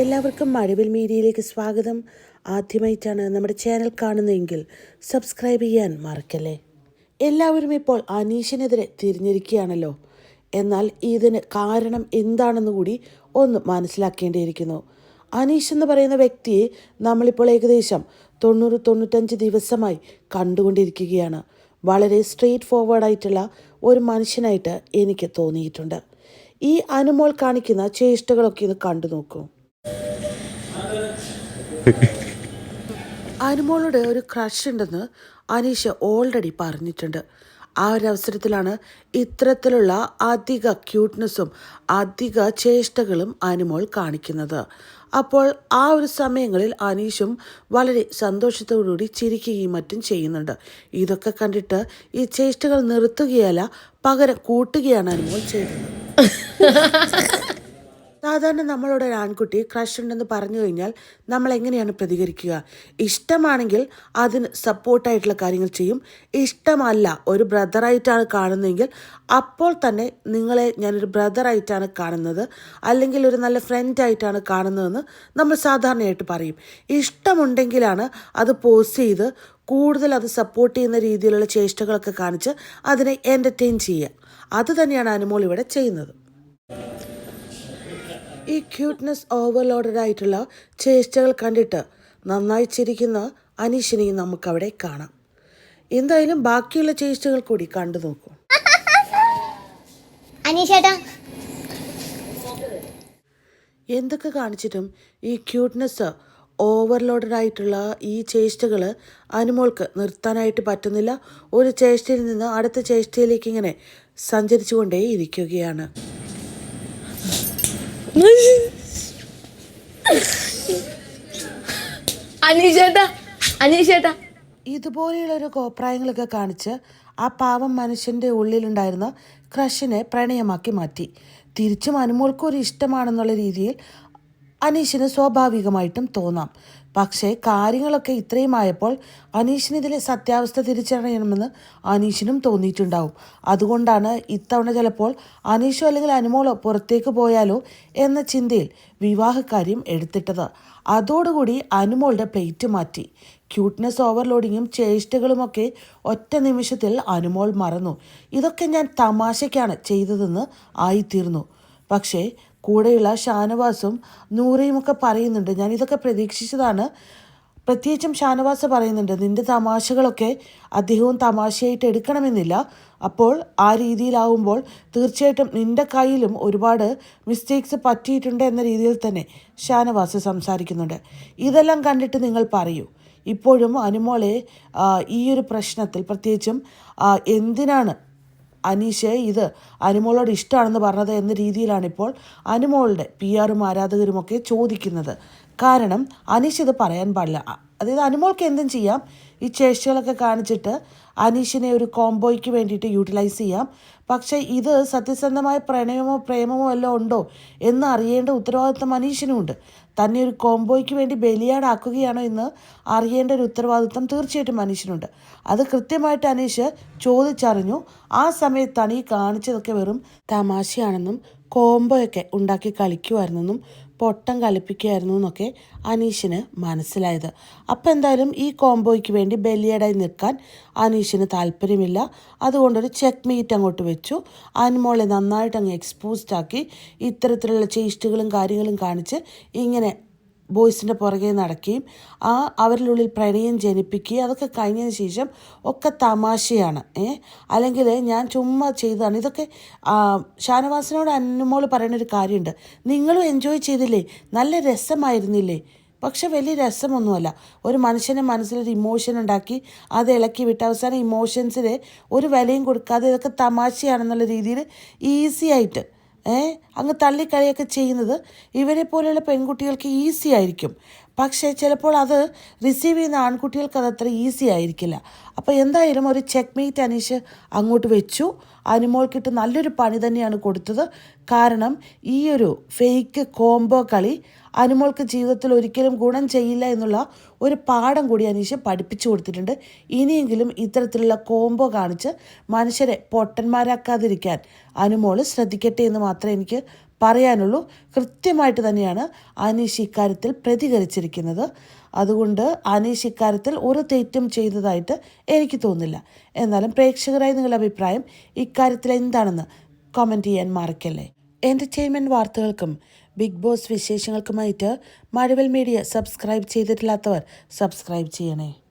എല്ലാവർക്കും മഴവിൽ മീഡിയയിലേക്ക് സ്വാഗതം. ആദ്യമായിട്ടാണ് നമ്മുടെ ചാനൽ കാണുന്നതെങ്കിൽ സബ്സ്ക്രൈബ് ചെയ്യാൻ മറക്കല്ലേ? എല്ലാവരും ഇപ്പോൾ അനീഷിനെതിരെ തിരിഞ്ഞിരിക്കുകയാണല്ലോ. എന്നാൽ ഇതിന് കാരണം എന്താണെന്ന് കൂടി ഒന്ന് മനസ്സിലാക്കേണ്ടിയിരിക്കുന്നു. അനീഷ് എന്ന് പറയുന്ന വ്യക്തിയെ നമ്മളിപ്പോൾ ഏകദേശം തൊണ്ണൂറ് തൊണ്ണൂറ്റഞ്ച് ദിവസമായി കണ്ടുകൊണ്ടിരിക്കുകയാണ്. വളരെ സ്ട്രെയിറ്റ് ഫോർവേഡായിട്ടുള്ള ഒരു മനുഷ്യനായിട്ട് എനിക്ക് തോന്നിയിട്ടുണ്ട്. ഈ അനുമോൾ കാണിക്കുന്ന ചേഷ്ടകളൊക്കെ ഇത് കണ്ടു നോക്കൂ. അനുമോളുടെ ഒരു ക്രഷ് ഉണ്ടെന്ന് അനീഷ ഓൾറെഡി പറഞ്ഞിട്ടുണ്ട്. ആ ഒരു അവസരത്തിലാണ് ഇത്തരത്തിലുള്ള അധിക ക്യൂട്ട്നെസ്സും അധിക ചേഷ്ടകളും അനുമോൾ കാണിക്കുന്നത്. അപ്പോൾ ആ ഒരു സമയങ്ങളിൽ അനീഷും വളരെ സന്തോഷത്തോടുകൂടി ചിരിക്കുകയും മറ്റും ചെയ്യുന്നുണ്ട്. ഇതൊക്കെ കണ്ടിട്ട് ഈ ചേഷ്ടകൾ നിർത്തുകയല്ല പകരം കൂട്ടുകയാണ് അനുമോൾ ചെയ്തത് സാധാരണ നമ്മളോട് ഒരു ആൺകുട്ടി ക്രഷ് ഉണ്ടെന്ന് പറഞ്ഞു കഴിഞ്ഞാൽ നമ്മൾ എങ്ങനെയാണ് പ്രതികരിക്കുക? ഇഷ്ടമാണെങ്കിൽ അതിന് സപ്പോർട്ടായിട്ടുള്ള കാര്യങ്ങൾ ചെയ്യും. ഇഷ്ടമല്ല ഒരു ബ്രദറായിട്ടാണ് കാണുന്നതെങ്കിൽ അപ്പോൾ തന്നെ നിങ്ങളെ ഞാനൊരു ബ്രദറായിട്ടാണ് കാണുന്നത്. അല്ലെങ്കിൽ ഒരു നല്ല ഫ്രണ്ടായിട്ടാണ് കാണുന്നതെന്ന് നമ്മൾ സാധാരണയായിട്ട് പറയും. ഇഷ്ടമുണ്ടെങ്കിലാണ് അത് പോസ്റ്റ് ചെയ്ത് കൂടുതൽ അത് സപ്പോർട്ട് ചെയ്യുന്ന രീതിയിലുള്ള ചേഷ്ടകളൊക്കെ കാണിച്ച് അതിനെ എന്റർടൈൻ ചെയ്യുക. അത് തന്നെയാണ് അനുമോൾ ഇവിടെ ചെയ്യുന്നത്. ഈ ക്യൂട്ട്നെസ് ഓവർലോഡഡ് ആയിട്ടുള്ള ചേഷ്ടകൾ കണ്ടിട്ട് നന്നായി ചിരിക്കുന്ന അനീഷിനെയും നമുക്കവിടെ കാണാം. എന്തായാലും ബാക്കിയുള്ള ചേഷ്ടകൾ കൂടി കണ്ടു നോക്കൂ. എന്തൊക്കെ കാണിച്ചിട്ടും ഈ ക്യൂട്ട്നെസ് ഓവർലോഡഡ് ആയിട്ടുള്ള ഈ ചേഷ്ടകൾ അനുമോൾക്ക് നിർത്താനായിട്ട് പറ്റുന്നില്ല. ഒരു ചേഷ്ടയിൽ നിന്ന് അടുത്ത ചേഷ്ടയിലേക്ക് ഇങ്ങനെ സഞ്ചരിച്ചുകൊണ്ടേ ഇരിക്കുകയാണ്. ഇതുപോലെയുള്ള ഒരു ഇതുപോലെയുള്ളൊരു കോപ്രായങ്ങളൊക്കെ കാണിച്ച് ആ പാവം മനുഷ്യന്റെ ഉള്ളിലുണ്ടായിരുന്ന ക്രഷിനെ പ്രണയമാക്കി മാറ്റി. തിരിച്ചും അനുമോൾക്കൊരു ഒരു ഇഷ്ടമാണെന്നുള്ള രീതിയിൽ അനീഷിന് സ്വാഭാവികമായിട്ടും തോന്നാം. പക്ഷേ കാര്യങ്ങളൊക്കെ ഇത്രയും ആയപ്പോൾ അനീഷിനിതിലെ സത്യാവസ്ഥ തിരിച്ചറിയണമെന്ന് അനീഷിനും തോന്നിയിട്ടുണ്ടാവും. അതുകൊണ്ടാണ് ഇത്തവണ ചിലപ്പോൾ അനീഷോ അല്ലെങ്കിൽ അനുമോളോ പുറത്തേക്ക് പോയാലോ എന്ന ചിന്തയിൽ വിവാഹക്കാര്യം എടുത്തിട്ടത്. അതോടുകൂടി അനുമോളുടെ പ്ലേറ്റ് മാറ്റി. ക്യൂട്ട്നെസ് ഓവർലോഡിങ്ങും ചേഷ്ടകളുമൊക്കെ ഒറ്റ നിമിഷത്തിൽ അനുമോൾ മറന്നു. ഇതൊക്കെ ഞാൻ തമാശയ്ക്കാണ് ചെയ്തതെന്ന് ആയിത്തീർന്നു. പക്ഷേ കൂടെയുള്ള ഷാനവാസും നൂറയും ഒക്കെ പറയുന്നുണ്ട്. ഞാൻ ഇതൊക്കെ പ്രതീക്ഷിച്ചതാണ്. പ്രത്യേകിച്ചും ഷാനവാസ് പറയുന്നുണ്ട് നിന്റെ തമാശകളൊക്കെ അദ്ദേഹവും തമാശയായിട്ട് എടുക്കണമെന്നില്ല. അപ്പോൾ ആ രീതിയിലാവുമ്പോൾ തീർച്ചയായിട്ടും നിന്റെ കയ്യിലും ഒരുപാട് മിസ്റ്റേക്സ് പറ്റിയിട്ടുണ്ട് എന്ന രീതിയിൽ തന്നെ ഷാനവാസ് സംസാരിക്കുന്നുണ്ട്. ഇതെല്ലാം കണ്ടിട്ട് നിങ്ങൾ പറയൂ. ഇപ്പോഴും അനുമോളെ ഈ ഒരു പ്രശ്നത്തിൽ പ്രത്യേകിച്ചും എന്തിനാണ് അനീഷ് ഇത് അനുമോളോട് ഇഷ്ടമാണെന്ന് പറഞ്ഞത് എന്ന രീതിയിലാണിപ്പോൾ അനുമോളുടെ പി ആറും ആരാധകരുമൊക്കെ ചോദിക്കുന്നത്. കാരണം അനീഷ് ഇത് പറയാൻ പാടില്ല. അതായത് അനുമോൾക്ക് എന്തും ചെയ്യാം. ഈ ചേഷ്ടകളൊക്കെ കാണിച്ചിട്ട് അനീഷിനെ ഒരു കോംബോയ്ക്ക് വേണ്ടിയിട്ട് യൂട്ടിലൈസ് ചെയ്യാം. പക്ഷേ ഇത് സത്യസന്ധമായ പ്രണയമോ പ്രേമമോ എല്ലാം ഉണ്ടോ എന്ന് അറിയേണ്ട ഉത്തരവാദിത്വം മനീഷിനുമുണ്ട് തന്നെ ഒരു കോംബോയ്ക്ക് വേണ്ടി ബലിയാടാക്കുകയാണോ എന്ന് അറിയേണ്ട ഒരു ഉത്തരവാദിത്വം തീർച്ചയായിട്ടും മനീഷിനുണ്ട് അത് കൃത്യമായിട്ട് അനീഷ് ചോദിച്ചറിഞ്ഞു. ആ സമയത്താണ് ഈ കാണിച്ചതൊക്കെ വെറും തമാശയാണെന്നും കോംബോയൊക്കെ ഉണ്ടാക്കി കളിക്കുമായിരുന്നെന്നും പൊട്ടം കളിപ്പിക്കുകയായിരുന്നു എന്നൊക്കെ അനീഷിന് മനസ്സിലായത്. അപ്പം എന്തായാലും ഈ കോംബോയ്ക്ക് വേണ്ടി ബലിയടായി നിൽക്കാൻ അനീഷിന് താല്പര്യമില്ല. അതുകൊണ്ടൊരു ചെക്ക് മീറ്റ് അങ്ങോട്ട് വെച്ചു. അനുമോളെ നന്നായിട്ട് അങ്ങ് എക്സ്പോസ്ഡ് ആക്കി. ഇത്തരത്തിലുള്ള ചേസ്റ്റുകളും കാര്യങ്ങളും കാണിച്ച് ഇങ്ങനെ ബോയ്സിന്റെ പുറകെ നടക്കുകയും ആ അവരിലുള്ളിൽ പ്രണയം ജനിപ്പിക്കുകയും അതൊക്കെ കഴിഞ്ഞതിന് ശേഷം ഒക്കെ തമാശയാണ്. ഏ? അല്ലെങ്കിൽ ഞാൻ ചുമ്മാ ചെയ്തതാണ്. ഇതൊക്കെ ഷാനവാസിനോട് അനുമോൾ പറയുന്ന ഒരു കാര്യമുണ്ട്. നിങ്ങളും എൻജോയ് ചെയ്തില്ലേ? നല്ല രസമായിരുന്നില്ലേ? പക്ഷെ വലിയ രസമൊന്നുമല്ല. ഒരു മനുഷ്യന്റെ മനസ്സിലൊരു ഇമോഷൻ ഉണ്ടാക്കി അത് ഇളക്കി വിട്ട് അവസാനം ഇമോഷൻസിന് ഒരു വിലയും കൊടുക്കാതെ ഇതൊക്കെ തമാശയാണെന്നുള്ള രീതിയിൽ ഈസി ആയിട്ട് അങ്ങ് തള്ളിക്കളിയൊക്കെ ചെയ്യുന്നത് ഇവരെ പോലെയുള്ള പെൺകുട്ടികൾക്ക് ഈസി ആയിരിക്കും. പക്ഷേ ചിലപ്പോൾ അത് റിസീവ് ചെയ്യുന്ന ആൺകുട്ടികൾക്ക് അത് അത്ര ഈസി ആയിരിക്കില്ല. അപ്പോൾ എന്തായാലും ഒരു ചെക്ക് മെയ്റ്റ് അനീഷ് അങ്ങോട്ട് വെച്ചു. അനുമോൾക്കിട്ട് നല്ലൊരു പണി തന്നെയാണ് കൊടുത്തത്. കാരണം ഈ ഒരു ഫേക്ക് കോംബോ കളി അനുമോൾക്ക് ജീവിതത്തിൽ ഒരിക്കലും ഗുണം ചെയ്യില്ല എന്നുള്ള ഒരു പാഠം കൂടി അനീഷ് പഠിപ്പിച്ചു കൊടുത്തിട്ടുണ്ട്. ഇനിയെങ്കിലും ഇത്തരത്തിലുള്ള കോംബോ കാണിച്ച് മനുഷ്യരെ പൊട്ടന്മാരാക്കാതിരിക്കാൻ അനുമോൾ ശ്രദ്ധിക്കട്ടെ എന്ന് മാത്രമേ എനിക്ക് പറയാനുള്ളൂ. കൃത്യമായിട്ട് തന്നെയാണ് അനീഷ് ഇക്കാര്യത്തിൽ പ്രതികരിച്ചിരിക്കുന്നത്. അതുകൊണ്ട് അനീഷ് ഇക്കാര്യത്തിൽ ഒരു തെറ്റും ചെയ്തതായിട്ട് എനിക്ക് തോന്നുന്നില്ല. എന്നാലും പ്രേക്ഷകരായി നിങ്ങളുടെ അഭിപ്രായം ഇക്കാര്യത്തിൽ എന്താണെന്ന് കമന്റ് ചെയ്യാൻ മറക്കല്ലേ. എന്റർടൈൻമെന്റ് വാർത്തകൾക്കും ബിഗ് ബോസ് വിശേഷങ്ങൾക്കുമായിട്ട് മഴവൽ മീഡിയ സബ്സ്ക്രൈബ് ചെയ്തിട്ടില്ലാത്തവർ സബ്സ്ക്രൈബ് ചെയ്യണേ.